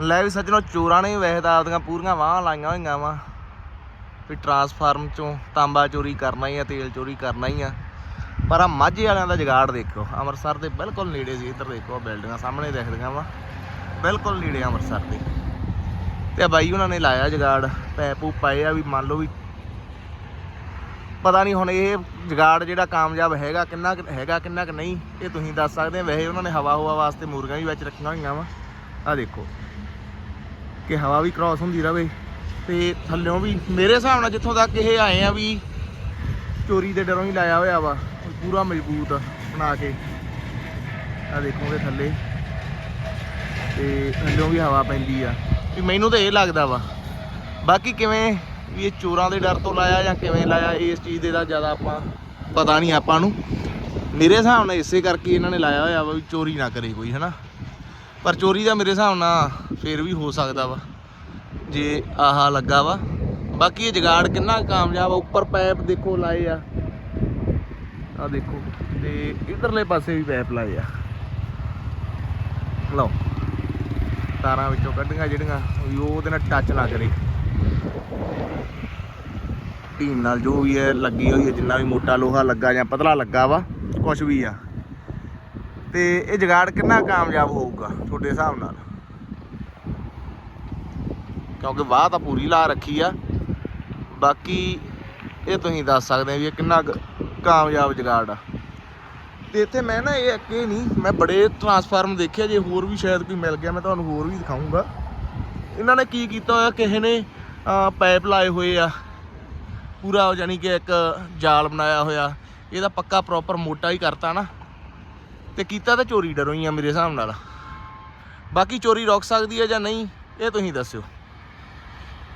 ਲੈ ਵੀ ਸੱਜਣੋ, ਚੋਰਾਂ ਨੇ ਵੈਸੇ ਤਾਂ ਆਪਦੀਆਂ ਪੂਰੀਆਂ ਵਾਹਾਂ ਲਾਈਆਂ ਹੋਈਆਂ ਵਾ। ਵੀ ਟਰਾਂਸਫਾਰਮ ਚੋਂ ਤਾਂਬਾ ਚੋਰੀ ਕਰਨਾ ਹੀ ਆ, ਤੇਲ ਚੋਰੀ ਕਰਨਾ ਹੀ ਆ। ਪਰ ਆ ਮਾਝੇ ਵਾਲਿਆਂ ਦਾ ਜਗਾੜ ਦੇਖੋ, ਅੰਮ੍ਰਿਤਸਰ ਦੇ ਬਿਲਕੁਲ ਨੇੜੇ ਸੀ, ਇੱਧਰ ਦੇਖੋ ਬਿਲਡਿੰਗਾਂ ਸਾਹਮਣੇ ਦਿਖਦੀਆਂ ਵਾ। ਬਿਲਕੁਲ ਨੇੜੇ ਅੰਮ੍ਰਿਤਸਰ ਦੇ। ਤੇ ਬਾਈ ਉਹਨਾਂ ਨੇ ਲਾਇਆ ਜਗਾੜ, ਪੈ ਪੂ ਪਾਏ ਆ ਵੀ ਮੰਨ ਲਓ ਵੀ ਪਤਾ ਨਹੀਂ ਹੁਣ ਇਹ ਜਗਾੜ ਜਿਹੜਾ ਕਾਮਯਾਬ ਹੈਗਾ ਕਿੰਨਾ ਕੁ, ਹੈਗਾ ਕਿੰਨਾ ਕਿ ਨਹੀਂ, ਇਹ ਤੁਸੀਂ ਦੱਸ ਸਕਦੇ ਆ। ਵੈਸੇ ਉਹਨਾਂ ਨੇ ਹਵਾ ਹਵਾ ਵਾਸਤੇ ਮੁਰਗੀਆਂ ਵੀ ਵਿੱਚ ਰੱਖੀਆਂ ਹੋਈਆਂ ਵਾ। ਆ ਦੇਖੋ। ਕਿ ਹਵਾ ਵੀ ਕ੍ਰਾਸ ਹੁੰਦੀ ਰਵੇ ਤੇ ਥੱਲਿਓਂ ਵੀ ਮੇਰੇ ਹਿਸਾਬ ਨਾਲ ਜਿੱਥੋਂ ਤੱਕ ਇਹ ਆਏ ਆ ਵੀ ਚੋਰੀ ਦੇ ਡਰੋਂ ਹੀ ਲਾਇਆ ਹੋਇਆ ਵਾ, ਪੂਰਾ ਮਜ਼ਬੂਤ ਬਣਾ ਕੇ। ਆ ਦੇਖੋਗੇ ਥੱਲੇ। ਤੇ ਥੱਲਿਓਂ ਵੀ ਹਵਾ ਪੈਂਦੀ ਆ। ਵੀ ਮੈਨੂੰ ਤਾਂ ਇਹ ਲੱਗਦਾ ਵਾ, ਬਾਕੀ ਕਿਵੇਂ ਵੀ ਇਹ ਚੋਰਾਂ ਦੇ ਡਰ ਤੋਂ ਲਾਇਆ ਜਾਂ ਕਿਵੇਂ ਲਾਇਆ, ਇਸ ਚੀਜ਼ ਦੇ ਦਾ ਜ਼ਿਆਦਾ ਆਪਾਂ ਪਤਾ ਨਹੀਂ ਆਪਾਂ ਨੂੰ। ਮੇਰੇ ਹਿਸਾਬ ਨਾਲ ਇਸੇ ਕਰਕੇ ਇਹਨਾਂ ਨੇ ਲਾਇਆ ਹੋਇਆ ਵਾ ਵੀ ਚੋਰੀ ਨਾ ਕਰੇ ਕੋਈ, ਹਨਾ? ਪਰ ਚੋਰੀ ਦਾ ਮੇਰੇ ਹਿਸਾਬ ਨਾਲ ਫੇਰ ਵੀ ਹੋ ਸਕਦਾ ਵਾ, ਜੇ ਆਹਾ ਲੱਗਾ ਵਾ। ਬਾਕੀ ਇਹ ਜਗਾੜ ਕਿੰਨਾ ਕਾਮਯਾਬ ਆ, ਉੱਪਰ ਪਾਈਪ ਦੇਖੋ ਲਾਏ ਆ। ਆ ਦੇਖੋ, ਤੇ ਇਧਰਲੇ ਪਾਸੇ ਵੀ ਪਾਈਪ ਲਾਏ ਆ। ਲਓ, ਤਾਰਾਂ ਵਿੱਚੋਂ ਕੱਢੀਆਂ ਜਿਹੜੀਆਂ ਉਹਦੇ ਨਾਲ ਟੱਚ ਨਾ ਕਰੇ ਟੀਨ ਨਾਲ ਜੋ ਵੀ ਹੈ ਲੱਗੀ ਹੋਈ ਹੈ, ਜਿੰਨਾ ਵੀ ਮੋਟਾ ਲੋਹਾ ਲੱਗਾ ਜਾਂ ਪਤਲਾ ਲੱਗਾ ਵਾ ਕੁਝ ਵੀ ਆ। ਤੇ ਇਹ ਜਗਾੜ ਕਿੰਨਾ ਕਾਮਯਾਬ ਹੋਊਗਾ, ਤੁਹਾਡੇ ਹਿਸਾਬ ਨਾਲ? ਕਿਉਂਕਿ ਵਾਹ ਤਾਂ ਪੂਰੀ ਲਾ ਰੱਖੀ ਆ। ਬਾਕੀ ਇਹ ਤੁਸੀਂ ਦੱਸ ਸਕਦੇ ਆ ਵੀ ਇਹ ਕਿੰਨਾ ਕਾਮਯਾਬ ਜਗਾੜ ਆ। ਤੇ ਇੱਥੇ ਮੈਂ ਨਾ ਇਹ ਅੱਗੇ ਨਹੀਂ, ਮੈਂ ਬੜੇ ਟਰਾਂਸਫਾਰਮ ਦੇਖਿਆ ਜੇ ਹੋਰ ਵੀ ਸ਼ਾਇਦ ਕੋਈ ਮਿਲ ਗਿਆ, ਮੈਂ ਤੁਹਾਨੂੰ ਹੋਰ ਵੀ ਦਿਖਾਉਂਗਾ ਇਹਨਾਂ ਨੇ ਕੀ ਕੀਤਾ ਹੋਇਆ, ਕਿਸੇ ਨੇ ਪਾਈਪ ਲਾਏ ਹੋਏ ਆ। ਪੂਰਾ ਯਾਨੀ ਕਿ ਇੱਕ ਜਾਲ ਬਣਾਇਆ ਹੋਇਆ। ਇਹਦਾ ਪੱਕਾ ਪ੍ਰੋਪਰ ਮੋਟਾ ਹੀ ਕਰਤਾ ਨਾ। ਤੇ ਕੀਤਾ ਤਾਂ ਚੋਰੀ ਡਰੋਂ ਆ ਮੇਰੇ ਹਿਸਾਬ ਨਾਲ। ਬਾਕੀ ਚੋਰੀ ਰੁਕ ਸਕਦੀ ਹੈ ਜਾਂ ਨਹੀਂ, ਇਹ ਤੁਸੀਂ ਦੱਸਿਓ।